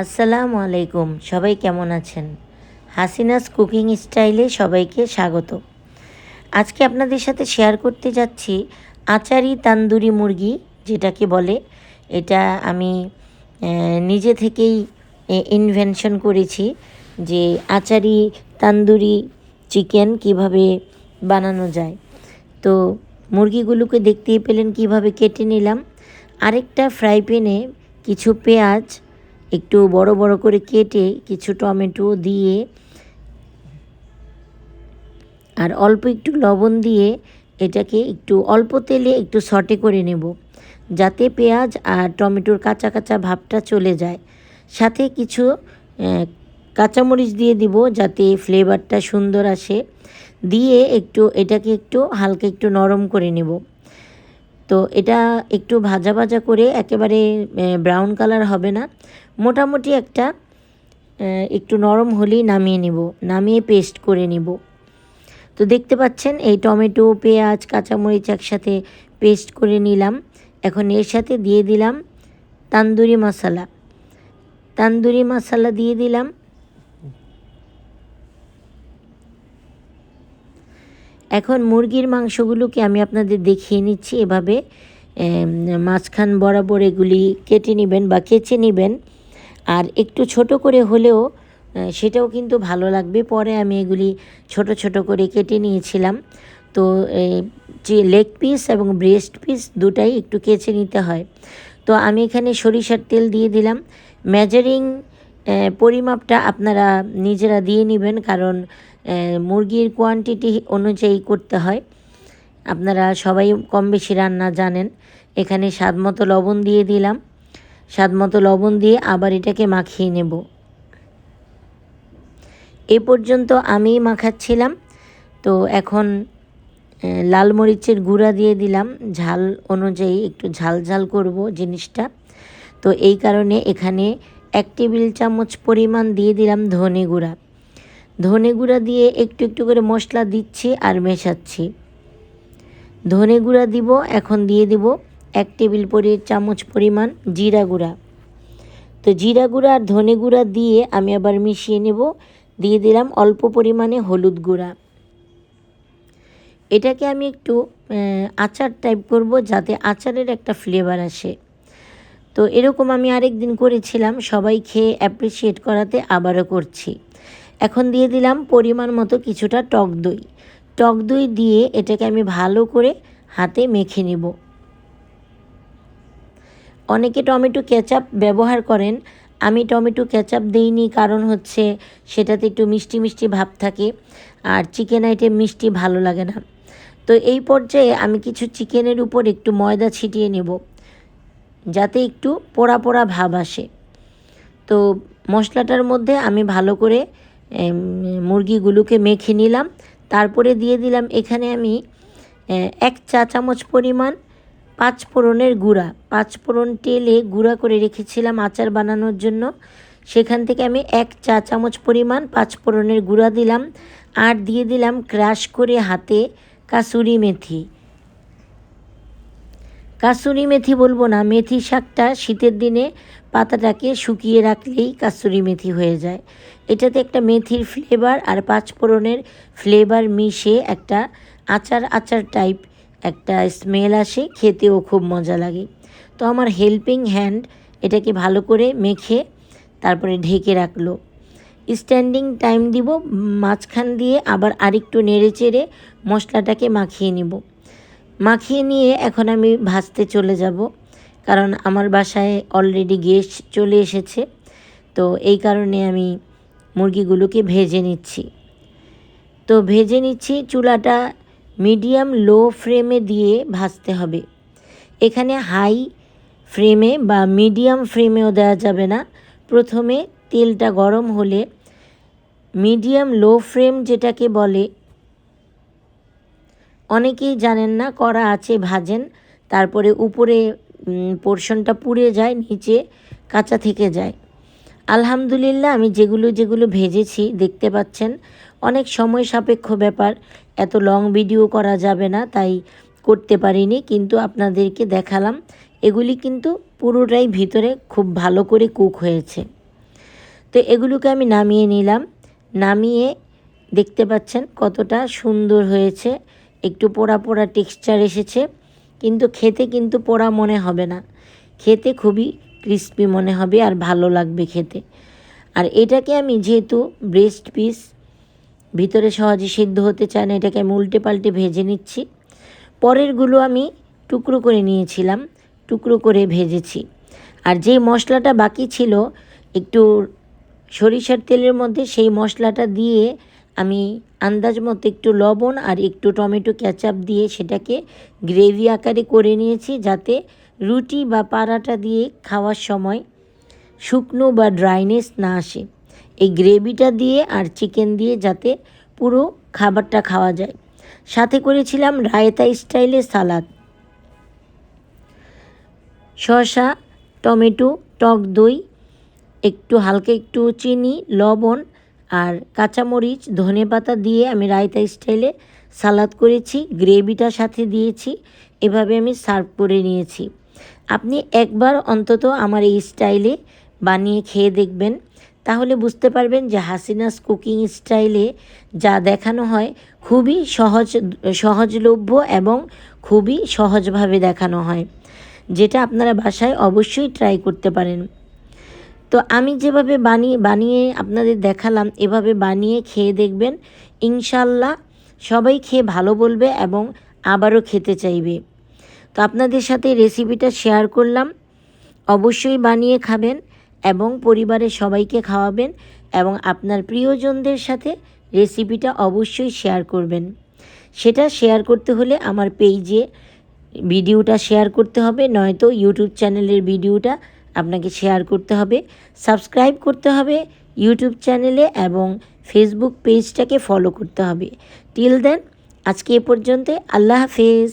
আসসালামু আলাইকুম, সবাই কেমন আছেন? হাসিনাস কুকিং স্টাইলে সবাইকে স্বাগত। আজকে আপনাদের সাথে শেয়ার করতে যাচ্ছি আচারি তান্দুরি মুরগি, যেটাকে বলে। এটা আমি নিজে থেকেই ইনভেনশন করেছি যে আচারি তান্দুরি চিকেন কীভাবে বানানো যায়। তো মুরগিগুলোকে দেখতেই পেলেন কীভাবে কেটে নিলাম। আরেকটা ফ্রাই প্যানে কিছু পেঁয়াজ একটু বড় বড় করে কেটে কিছু টমেটো দিয়ে আর অল্প একটু লবণ দিয়ে এটাকে একটু অল্প তেলে একটু সটে করে নেব, যাতে পেঁয়াজ আর টমেটোর কাঁচা কাঁচা ভাবটা চলে যায়। সাথে কিছু কাঁচামরিচ দিয়ে দিব যাতে ফ্লেভারটা সুন্দর আসে। দিয়ে একটু এটাকে একটু হালকা একটু নরম করে নেব। তো এটা একটু ভাজা ভাজা করে একেবারে ব্রাউন কালার হবে না। মোটামুটি একটা একটু নরম হলেই নামিয়ে নিব, নামিয়ে পেস্ট করে নিব। তো দেখতে পাচ্ছেন, এই টমেটো, পেঁয়াজ, কাঁচামরিচ একসাথে পেস্ট করে নিলাম। এখন এর সাথে দিয়ে দিলাম তান্দুরি মশলা। তান্দুরি মশলা দিয়ে দিলাম। এখন মুরগির মাংসগুলোকে আমি আপনাদের দেখিয়ে নিচ্ছি এভাবে মাঝখান বরাবর এগুলি কেটে নেবেন বা কেচে নেবেন। আর একটু ছোট করে হলেও সেটাও কিন্তু ভালো লাগবে। পরে আমি এগুলি ছোট ছোট করে কেটে নিয়েছিলাম। তো যে লেগ পিস এবং ব্রেস্ট পিস দুটাই একটু কেচে নিতে হয়। তো আমি এখানে সরিষার তেল দিয়ে দিলাম। মেজারিং পরিমাপটা আপনারা নিজেরা দিয়ে নেবেন, কারণ মুরগির কোয়ান্টিটি অনুযায়ী করতে হয়। আপনারা সবাই কম বেশি রান্না জানেন। এখানে স্বাদ মতো লবণ দিয়ে দিলাম। স্বাদ মতো লবণ দিয়ে আবার এটাকে মাখিয়ে নেব। এ পর্যন্ত আমি মাখাচ্ছিলাম। তো এখন লাল মরিচের গুঁড়া দিয়ে দিলাম। ঝাল অনুযায়ী একটু ঝাল ঝাল করব জিনিসটা। তো এই কারণে এখানে এক টেবিল চামচ পরিমাণ দিয়ে দিলাম ধনে গুঁড়া। ধনে গুঁড়া দিয়ে একটু একটু করে মশলা দিচ্ছি আর মেশাচ্ছি। ধনে গুঁড়া দিব, এখন দিয়ে দিব এক টেবিল পরি, চামচ পরিমাণ জিরা গুঁড়া। তো জিরা গুঁড়া আর ধনে গুঁড়া দিয়ে আমি আবার মিশিয়ে নেব। দিয়ে দিলাম অল্প পরিমাণে হলুদ গুঁড়া। এটাকে আমি একটু আচার টাইপ করব যাতে আচারের একটা ফ্লেভার আসে। তো এরকম আমি আরেক দিন করেছিলাম, সবাই খেয়ে অ্যাপ্রিসিয়েট করাতে আবারও করছি। এখন দিয়ে দিলাম পরিমাণ মতো কিছুটা টক দই। টক দই দিয়ে এটাকে আমি ভালো করে হাতে মেখে নেব। অনেকে টমেটো কেচাপ ব্যবহার করেন, আমি টমেটো কেচাপ দেইনি কারণ হচ্ছে সেটাতে একটু মিষ্টি মিষ্টি ভাব থাকে আর চিকেন আইটেম মিষ্টি ভালো লাগে না। তো এই পর্যায়ে আমি কিছু চিকেনের উপর একটু ময়দা ছিটিয়ে নেব। যাতে একটু পোড়া পোড়া ভাব আসে। তো মশলাটার মধ্যে আমি ভালো করে মুরগিগুলোকে মেখে নিলাম। তারপরে দিয়ে দিলাম এখানে আমি এক চা চামচ পরিমাণ পাঁচ ফোড়নের গুঁড়া। পাঁচ ফোড়ন তেলে গুঁড়া করে রেখেছিলাম আচার বানানোর জন্য। সেখান থেকে আমি এক চা চামচ পরিমাণ পাঁচ ফোড়নের গুঁড়া দিলাম। আর দিয়ে দিলাম ক্রাশ করে হাতে কাসুরি মেথি। কাসুরি মেথি বলব না, মেথি শাকটা শীতের দিনে পাতাটাকে শুকিয়ে রাখলেই কাসুরি মেথি হয়ে যায়। এটাতে একটা মেথির ফ্লেভার আর পাঁচফোড়নের ফ্লেভার মিশে একটা আচার আচার টাইপ একটা স্মেল আসে, খেতেও খুব মজা লাগে। তো আমার হেল্পিং হ্যান্ড এটাকে ভালো করে মেখে তারপরে ঢেকে রাখল। স্ট্যান্ডিং টাইম দিব, মাঝখান দিয়ে আবার আরেকটু নেড়ে চেড়ে মশলাটাকে মাখিয়ে নিব। মাখিয়ে নিয়ে এখন আমি ভাজতে চলে যাব, কারণ আমার বাসায় অলরেডি গেস্ট চলে এসেছে। তো এই কারণে আমি মুরগিগুলোকে ভেজে নিচ্ছি। তো ভেজে নিচ্ছি চুলাটা মিডিয়াম লো ফ্লেমে দিয়ে ভাজতে হবে। এখানে হাই ফ্লেমে বা মিডিয়াম ফ্লেমেও দেওয়া যাবে না। প্রথমে তেলটা গরম হলে মিডিয়াম লো ফ্লেম যেটাকে বলে অনেকেই জানেন না করা আছে, ভাজেন, তারপরে উপরে পোর্শনটা পুড়ে যায়, নিচে কাঁচা থেকে যায়। আলহামদুলিল্লাহ, আমি যেগুলো যেগুলো ভেজেছি, দেখতে পাচ্ছেন, অনেক সময় সাপেক্ষ ব্যাপার, এত লং ভিডিও করা যাবে না, তাই করতে পারিনি, কিন্তু আপনাদেরকে দেখালাম, এগুলি কিন্তু পুরোটাই ভিতরে খুব ভালো করে কুক হয়েছে। তো এগুলোকে আমি নামিয়ে নিলাম, নামিয়ে দেখতে পাচ্ছেন কতটা সুন্দর হয়েছে একটু পোড়া পোড়া টেক্সচার এসেছে, কিন্তু খেতে কিন্তু পোড়া মনে হবে না। খেতে খুবই ক্রিস্পি মনে হবে আর ভালো লাগবে খেতে। আর এটাকে আমি যেহেতু ব্রেস্ট পিস ভিতরে সহজে সিদ্ধ হতে চায় না, এটাকে আমি উল্টে পাল্টে ভেজে নিচ্ছি। পরেরগুলো আমি টুকরো করে নিয়েছিলাম, টুকরো করে ভেজেছি। আর যেই মশলাটা বাকি ছিল, একটু সরিষার তেলের মধ্যে সেই মশলাটা দিয়ে আমি আন্দাজ মতো একটু লবণ আর একটু টমেটো ক্যাচাপ দিয়ে সেটাকে গ্রেভি আকারে করে নিয়েছি যাতে রুটি বা পারাটা দিয়ে খাওয়ার সময় শুকনো বা ড্রাইনেস না আসে। এই গ্রেভিটা দিয়ে আর চিকেন দিয়ে যাতে পুরো খাবারটা খাওয়া যায়। সাথে করেছিলাম রায়তা স্টাইলে সালাদ। শসা, টমেটো, টক দই, একটু হালকা একটু চিনি, লবণ আর কাঁচামরিচ, ধনে পাতা দিয়ে আমি রায়তা স্টাইলে সালাদ করেছি, গ্রেভিটা সাথে দিয়েছি, এভাবে আমি সার্ভ করে নিয়েছি। আপনি একবার অন্তত আমার এই স্টাইলে বানিয়ে খেয়ে দেখবেন। তাহলে বুঝতে পারবেন যে হাসিনাস কুকিং স্টাইলে যা দেখানো হয় খুবই সহজ, সহজলভ্য এবং খুবই সহজভাবে দেখানো হয়, যেটা আপনারা বাসায় অবশ্যই ট্রাই করতে পারেন। তো আমি যেভাবে বানিয়ে বানিয়ে আপনাদের দেখালাম, এভাবে বানিয়ে খেয়ে দেখবেন, ইনশাল্লাহ সবাই খেয়ে ভালো বলবে এবং আবারও খেতে চাইবে। তো আপনাদের সাথে রেসিপিটা শেয়ার করলাম। অবশ্যই বানিয়ে খাবেন এবং পরিবারের সবাইকে খাওয়াবেন এবং আপনার প্রিয়জনদের সাথে রেসিপিটা অবশ্যই শেয়ার করবেন। সেটা শেয়ার করতে হলে আমার পেজে ভিডিওটা শেয়ার করতে হবে, নয়তো ইউটিউব চ্যানেলের ভিডিওটা আপনাকে শেয়ার করতে হবে সাবস্ক্রাইব করতে হবে ইউটিউব চ্যানেলে এবং ফেসবুক পেজটাকে ফলো করতে হবে। টিল দেন আজকে এ পর্যন্ত আল্লাহ হাফেজ।